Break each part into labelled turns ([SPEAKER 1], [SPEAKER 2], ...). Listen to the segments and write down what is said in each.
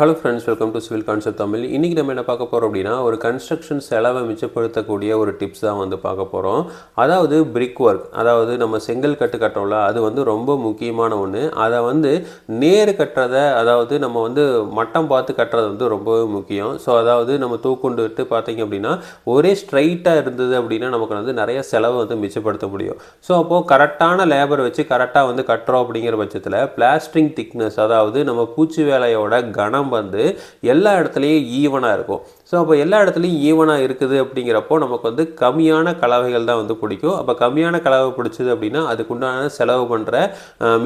[SPEAKER 1] Hello friends welcome to civil concept Tamil இன்றைக்கி நம்ம என்ன பார்க்க போகிறோம் அப்படின்னா ஒரு கன்ஸ்ட்ரக்ஷன் செலவை மிச்சப்படுத்தக்கூடிய ஒரு டிப்ஸ் தான் வந்து பார்க்க போகிறோம் அதாவது பிரிக் ஒர்க் அதாவது நம்ம செங்கல் கட்டு கட்டுறோம்ல அது வந்து ரொம்ப முக்கியமான ஒன்று அதை வந்து நேர் கட்டுறதை அதாவது நம்ம வந்து மட்டம் பார்த்து கட்டுறது வந்து ரொம்பவே முக்கியம். ஸோ அதாவது நம்ம தூக்குண்டு விட்டு பார்த்தீங்க அப்படின்னா ஒரே ஸ்ட்ரைட்டாக இருந்தது அப்படின்னா நமக்கு வந்து நிறைய செலவை வந்து மிச்சப்படுத்த முடியும். ஸோ அப்போது கரெக்டான லேபர் வச்சு கரெக்டாக வந்து கட்டுறோம் அப்படிங்கிற பட்சத்தில் பிளாஸ்டிங் திக்னஸ் அதாவது நம்ம பூச்சி வேலையோட கனம் வந்து எல்லா இடத்துலையும் ஈவனாக இருக்கும். ஸோ அப்போ எல்லா இடத்துலையும் ஈவனாக இருக்குது அப்படிங்கிறப்போ நமக்கு வந்து கம்மியான கலவைகள் தான் வந்து பிடிக்கும். அப்போ கம்மியான கலவை பிடிச்சது அப்படின்னா அதுக்குண்டான செலவு பண்ணுற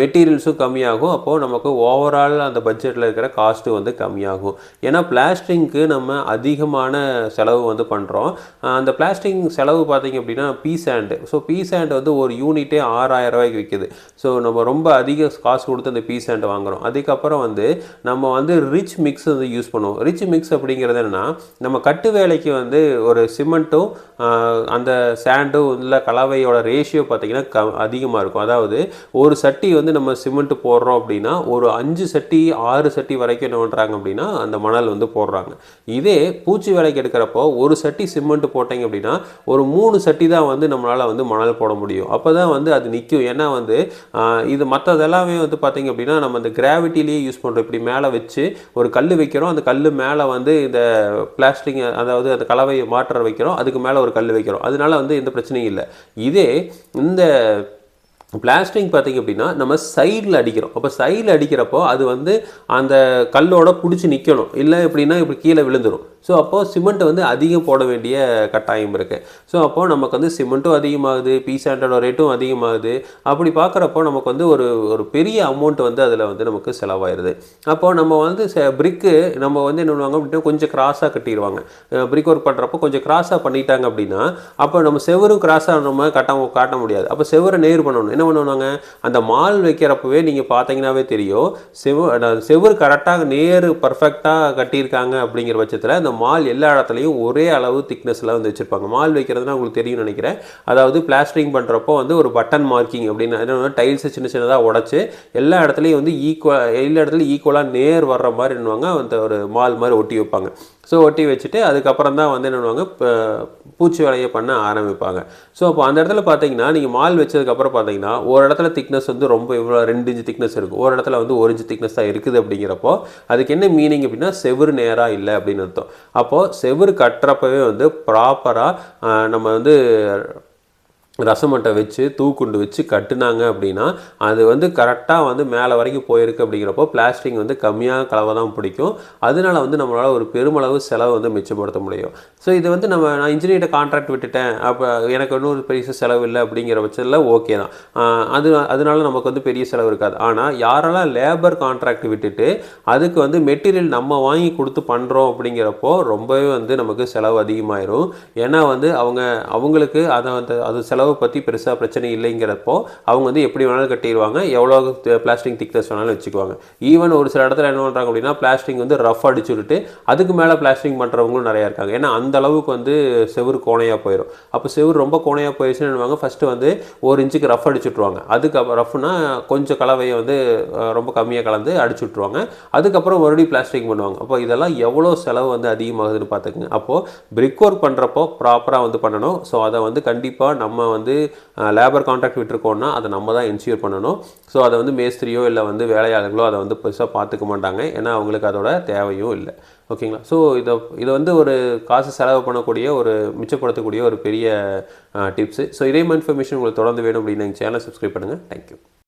[SPEAKER 1] மெட்டீரியல்ஸும் கம்மியாகும். அப்போது நமக்கு ஓவரால் அந்த பட்ஜெட்டில் இருக்கிற காஸ்ட்டு வந்து கம்மியாகும். ஏன்னா பிளாஸ்டிங்க்கு நம்ம அதிகமான செலவு வந்து பண்ணுறோம் அந்த பிளாஸ்டிங் செலவு பார்த்திங்க அப்படின்னா P sand so P sand வந்து ஒரு யூனிட்டே ஆறாயிரம் ரூபாய்க்கு விற்கிது ஸோ நம்ம ரொம்ப அதிக காசு கொடுத்து அந்த பீ சாண்ட் வாங்குகிறோம் அதுக்கப்புறம் வந்து நம்ம வந்து ரிச் மிக்ஸ் வந்து யூஸ் பண்ணுவோம். ரிச் மிக்ஸ் அப்படிங்கிறது என்னென்னா நம்ம கட்டு வேலைக்கு வந்து ஒரு சிமெண்ட்டும் அந்த சாண்டும் உள்ள கலவையோட ரேஷியோ பார்த்திங்கன்னா க அதிகமாக இருக்கும். அதாவது ஒரு சட்டி வந்து நம்ம சிமெண்ட் போடுறோம் அப்படின்னா ஒரு அஞ்சு சட்டி ஆறு சட்டி வரைக்கும் என்ன பண்ணுறாங்க அப்படின்னா அந்த மணல் வந்து போடுறாங்க. இதே பூச்சி வேலைக்கு எடுக்கிறப்போ ஒரு சட்டி சிமெண்ட் போட்டிங்க அப்படின்னா ஒரு மூணு சட்டி தான் வந்து நம்மளால் வந்து மணல் போட முடியும். அப்போ தான் வந்து அது நிற்கும் ஏன்னா வந்து இது மற்றதெல்லாமே வந்து பார்த்திங்க அப்படின்னா நம்ம அந்த கிராவிட்டிலேயே யூஸ் பண்ணுறோம் இப்படி மேலே வச்சு ஒரு கல் வைக்கிறோம். அந்த கல் மேலே வந்து இந்த பிளாஸ்டிங் அதாவது அந்த கலவையை மாற்ற வைக்கிறோம் அதுக்கு மேலே ஒரு கல் வைக்கிறோம். அதனால வந்து எந்த பிரச்சனையும் இல்லை. இதே இந்த பிளாஸ்டிங் பார்த்திங்க அப்படின்னா நம்ம சைடில் அடிக்கிறோம். அப்போ சைடில் அடிக்கிறப்போ அது வந்து அந்த கல்லோட பிடிச்சி நிற்கணும் இல்லை எப்படின்னா இப்படி கீழே விழுந்துடும் ஸோ அப்போது சிமெண்ட்டை வந்து அதிகம் போட வேண்டிய கட்டாயம் இருக்குது ஸோ அப்போது நமக்கு வந்து சிமெண்ட்டும் அதிகமாகுது பீசாண்டோட ரேட்டும் அதிகமாகுது. அப்படி பார்க்குறப்போ நமக்கு வந்து ஒரு ஒரு பெரிய அமௌண்ட் வந்து அதில் வந்து நமக்கு செலவாயிருது. அப்போது நம்ம வந்து பிரிக்கு நம்ம வந்து என்ன பண்ணுவாங்க அப்படின்னா கொஞ்சம் கிராஸாக கட்டிடுவாங்க. பிரிக் ஒர்க் பண்ணுறப்போ கொஞ்சம் கிராஸாக பண்ணிட்டாங்க அப்படின்னா அப்போ நம்ம செவரும் கிராஸாக நம்ம கட்ட காட்ட முடியாது. அப்போ செவரை நேர் பண்ணணும். என்ன பண்ணுவாங்க அந்த மால் வைக்கிறப்பவே நீங்கள் பார்த்தீங்கன்னாவே தெரியும். செவ செவரு கரெக்டாக நேர் பர்ஃபெக்டாக கட்டியிருக்காங்க அப்படிங்கிற பட்சத்தில் அந்த மால் எல்லா இடத்துலையும் ஒரே அளவு திக்னஸில் வந்து வச்சுருப்பாங்க. மால் வைக்கிறதுனா உங்களுக்கு தெரியும்னு நினைக்கிறேன். அதாவது பிளாஸ்டரிங் பண்ணுறப்போ வந்து ஒரு பட்டன் மார்க்கிங் அப்படின்னு என்ன டைல்ஸை சின்ன சின்னதாக உடச்சி எல்லா இடத்துலையும் வந்து ஈக்குவல் எல்லா இடத்துலையும் ஈக்குவலாக நேர் வர்ற மாதிரி என்னவாங்க அந்த ஒரு மால் மாதிரி ஒட்டி வைப்பாங்க. ஸோ ஒட்டி வச்சுட்டு அதுக்கப்புறம் தான் வந்து என்ன பண்ணுவாங்க? பூச்சி வேலையை பண்ண ஆரம்பிப்பாங்க. ஸோ அப்போ அந்த இடத்துல பார்த்தீங்கன்னா நீங்கள் மால் வச்சதுக்கப்புறம் பார்த்தீங்கன்னா ஒரு இடத்துல திக்னஸ் வந்து ரொம்ப இவ்வளோ ரெண்டு இன்ச்சு திக்னஸ் இருக்குது ஒரு இடத்துல வந்து ஒரு இன்ச்சு திக்னஸ் தான் இருக்குது அப்படிங்கிறப்போ அதுக்கு என்ன மீனிங் அப்படின்னா செவுரு நேராக இல்லை அப்படின்னு அர்த்தம். அப்போது செவுரு கட்டுறப்பவே வந்து ப்ராப்பராக நம்ம வந்து ரசமட்டை வச்சு தூக்குண்டு வச்சு கட்டுனாங்க அப்படின்னா அது வந்து கரெக்டாக வந்து மேலே வரைக்கும் போயிருக்கு அப்படிங்கிறப்போ பிளாஸ்டிக் வந்து கம்மியாக கலவை தான் பிடிக்கும். அதனால வந்து நம்மளால் ஒரு பெருமளவு செலவு வந்து மிச்சப்படுத்த முடியும். ஸோ இது வந்து நம்ம நான் இன்ஜினியர்கிட்ட கான்ட்ராக்ட் விட்டுட்டேன். அப்போ எனக்கு இன்னொரு பெரிய செலவு இல்லை அப்படிங்கிற பட்சத்தில் ஓகே தான். அது அதனால நமக்கு வந்து பெரிய செலவு இருக்காது. ஆனால் யாரெல்லாம் லேபர் கான்ட்ராக்ட் விட்டுட்டு அதுக்கு வந்து மெட்டீரியல் நம்ம வாங்கி கொடுத்து பண்ணுறோம் அப்படிங்கிறப்போ ரொம்பவே வந்து நமக்கு செலவு அதிகமாயிரும். ஏன்னா வந்து அவங்க அவங்களுக்கு அதை வந்து அது செலவு அளவு பற்றி பெருசாக பிரச்சனை இல்லைங்கிறப்போ அவங்க வந்து எப்படி வேணாலும் கட்டிடுவாங்க எவ்வளோ பிளாஸ்டிக் திக்னஸ் வேணாலும் வச்சுக்குவாங்க. ஈவன் ஒரு சில இடத்துல என்ன பண்ணுறாங்க அப்படின்னா பிளாஸ்டிக் வந்து ரஃப் அடிச்சு விட்டு அதுக்கு மேலே பிளாஸ்டிக் பண்ணுறவங்களும் நிறையா இருக்காங்க. ஏன்னா அந்த அளவுக்கு வந்து செவ்வறு கோணையாக போயிடும் அப்போ செவ்வறு ரொம்ப கோணையாக போயிடுச்சுன்னு என்னவாங்க ஃபஸ்ட்டு வந்து ஒரு இன்ச்சுக்கு ரஃப் அடிச்சு விட்ருவாங்க அதுக்கு ரஃப்னா கொஞ்சம் கலவையை வந்து ரொம்ப கம்மியாக கலந்து அடிச்சு விட்ருவாங்க அதுக்கப்புறம் மறுபடியும் பிளாஸ்டிக் பண்ணுவாங்க. அப்போ இதெல்லாம் எவ்வளோ செலவு வந்து அதிகமாகுதுன்னு பார்த்துக்குங்க அப்போது பிரிக் ஒர்க் பண்ணுறப்போ ப்ராப்பராக வந்து பண்ணணும். ஸோ அதை வந்து கண்டிப்பாக நம்ம வந்து லேபர் கான்ட்ராக்ட் விட்டுருக்கோன்னா அதை நம்ம தான் என்ஷியூர் பண்ணணும். ஸோ அதை வந்து மேஸ்திரியோ இல்லை வந்து வேலையாளர்களோ அதை வந்து பெருசாக பார்த்துக்க மாட்டாங்க. ஏன்னா அவங்களுக்கு அதோட தேவையும் இல்லை. ஓகேங்களா ஸோ இதை இதை வந்து ஒரு காசு செலவு பண்ணக்கூடிய ஒரு மிச்சப்படுத்தக்கூடிய ஒரு பெரிய டிப்ஸு ஸோ இதே இன்ஃபர்மேஷன் உங்களுக்கு தொடர்ந்து வேணும் அப்படின்னு எங்கள் சேனலை சப்ஸ்கிரைப் பண்ணுங்கள் தேங்க்யூ